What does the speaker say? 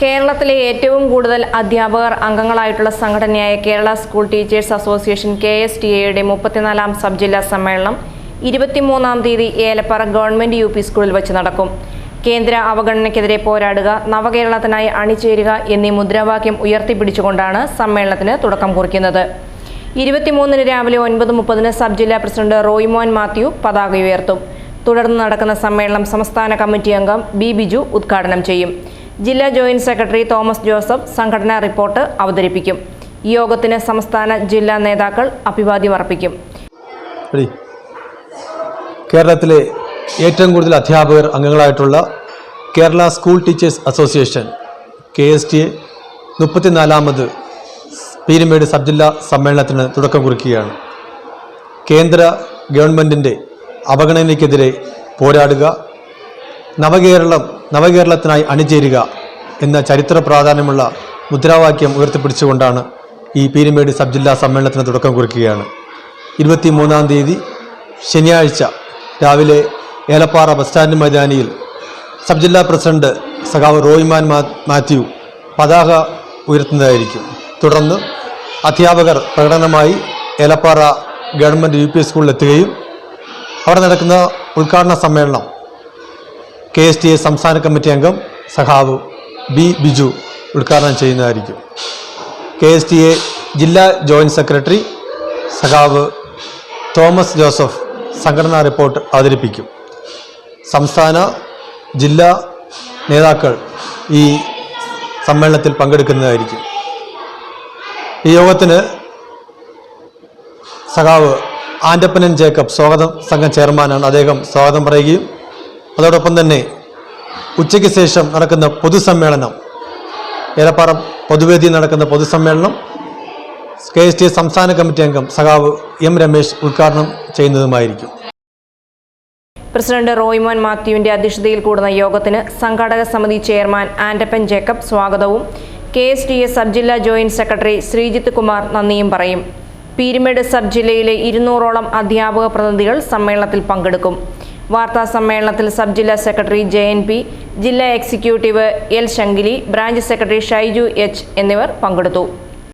കേരളത്തിലെ ഏറ്റവും കൂടുതൽ അധ്യാപകർ അംഗങ്ങളായിട്ടുള്ള സംഘടനയായ Kerala school teachers association K S T എയുടെ മുപ്പത്തിനാലാം സബ് ജില്ലാ സമ്മേളനം ഇരുപത്തിമൂന്നാം തീയതി ഏലപ്പാറ ഗവൺമെന്റ് യു പി സ്കൂളിൽ വെച്ച് നടക്കും. കേന്ദ്ര അവഗണനയ്ക്കെതിരെ പോരാടുക നവകേരളത്തിനായി അണിചേരുക എന്നീ മുദ്രാവാക്യം ഉയർത്തിപ്പിടിച്ചുകൊണ്ടാണ് സമ്മേളനത്തിന് തുടക്കം കുറിക്കുന്നത്. ഇരുപത്തിമൂന്നിന് രാവിലെ ഒൻപത് മുപ്പതിന് സബ് ജില്ലാ പ്രസിഡന്റ് റോയ്മോൻ മാത്യു പതാക ഉയർത്തും. തുടർന്ന് നടക്കുന്ന സമ്മേളനം സംസ്ഥാന കമ്മിറ്റി അംഗം ബി ബിജു ഉദ്ഘാടനം ചെയ്യും. ജില്ലാ ജോയിന്റ് സെക്രട്ടറി തോമസ് ജോസഫ് സംഘടനാ റിപ്പോർട്ട് അവതരിപ്പിക്കും. യോഗത്തിന് സംസ്ഥാന ജില്ലാ നേതാക്കൾ അഭിവാദ്യം അർപ്പിക്കും. കേരളത്തിലെ ഏറ്റവും കൂടുതൽ അധ്യാപകർ അംഗങ്ങളായിട്ടുള്ള Kerala school teachers association K S T A മുപ്പത്തിനാലാമത് Peermade sub ജില്ലാ സമ്മേളനത്തിന് തുടക്കം കുറിക്കുകയാണ്. കേന്ദ്ര ഗവൺമെന്റിന്റെ അവഗണനയ്ക്കെതിരെ പോരാടുക നവകേരളം നവകേരളത്തിനായി അണിചേരുക എന്ന ചരിത്ര പ്രാധാന്യമുള്ള മുദ്രാവാക്യം ഉയർത്തിപ്പിടിച്ചുകൊണ്ടാണ് ഈ പീരുമേട് സബ് ജില്ലാ സമ്മേളനത്തിന് തുടക്കം കുറിക്കുകയാണ്. ഇരുപത്തി മൂന്നാം തീയതി ശനിയാഴ്ച രാവിലെ ഏലപ്പാറ ബസ് സ്റ്റാൻഡ് മൈതാനിയിൽ സബ് ജില്ലാ പ്രസിഡന്റ് സഖാവ് റോയ്മാൻ മാത്യു പതാക ഉയർത്തുന്നതായിരിക്കും. തുടർന്ന് അധ്യാപകർ പ്രകടനമായി ഏലപ്പാറ ഗവൺമെന്റ് യു പി സ്കൂളിലെത്തുകയും അവിടെ നടക്കുന്ന ഉദ്ഘാടന സമ്മേളനം കെ എസ് ടി എ സംസ്ഥാന കമ്മിറ്റി അംഗം സഖാവ് ബി ബിജു ഉദ്ഘാടനം ചെയ്യുന്നതായിരിക്കും. കെ എസ് ടി എ ജില്ലാ ജോയിന്റ് സെക്രട്ടറി സഖാവ് തോമസ് ജോസഫ് സംഘടനാ റിപ്പോർട്ട് അവതരിപ്പിക്കും. സംസ്ഥാന ജില്ലാ നേതാക്കൾ ഈ സമ്മേളനത്തിൽ പങ്കെടുക്കുന്നതായിരിക്കും. ഈ യോഗത്തിന് സഖാവ് ആന്റപ്പനൻ ജേക്കബ് സ്വാഗതം സംഘം ചെയർമാനാണ്. അദ്ദേഹം സ്വാഗതം പറയുകയും അതോടൊപ്പം തന്നെ ഉച്ചയ്ക്ക് ശേഷം നടക്കുന്ന പൊതുസമ്മേളനം. ഏലപ്പാറ പൊതുവേദി നടക്കുന്ന പൊതുസമ്മേളനം. കെ എസ് ടി സംസ്ഥാന കമ്മിറ്റി അംഗം സഖാവ് എം രമേശ് ഉദ്ഘാടനം ചെയ്യുന്നതുമായിരിക്കും. പ്രസിഡന്റ് റോയ്മോൻ മാത്യുവിന്റെ അധ്യക്ഷതയിൽ കൂടുന്ന യോഗത്തിന് സംഘാടക സമിതി ചെയർമാൻ ആൻഡപ്പൻ ജേക്കബ് സ്വാഗതവും K S T S sub ജില്ലാ ജോയിന്റ് സെക്രട്ടറി ശ്രീജിത്ത് കുമാർ നന്ദിയും പറയും. പീരുമേട് സബ് ജില്ലയിലെ ഇരുന്നൂറോളം അധ്യാപക പ്രതിനിധികൾ സമ്മേളനത്തിൽ പങ്കെടുക്കും. വാർത്താ സമ്മേളനത്തിൽ സബ് ജില്ലാ സെക്രട്ടറി ജെ എൻ പി ജില്ലാ executive L Shankili branch secretary Shaiju H എന്നിവർ പങ്കെടുത്തു.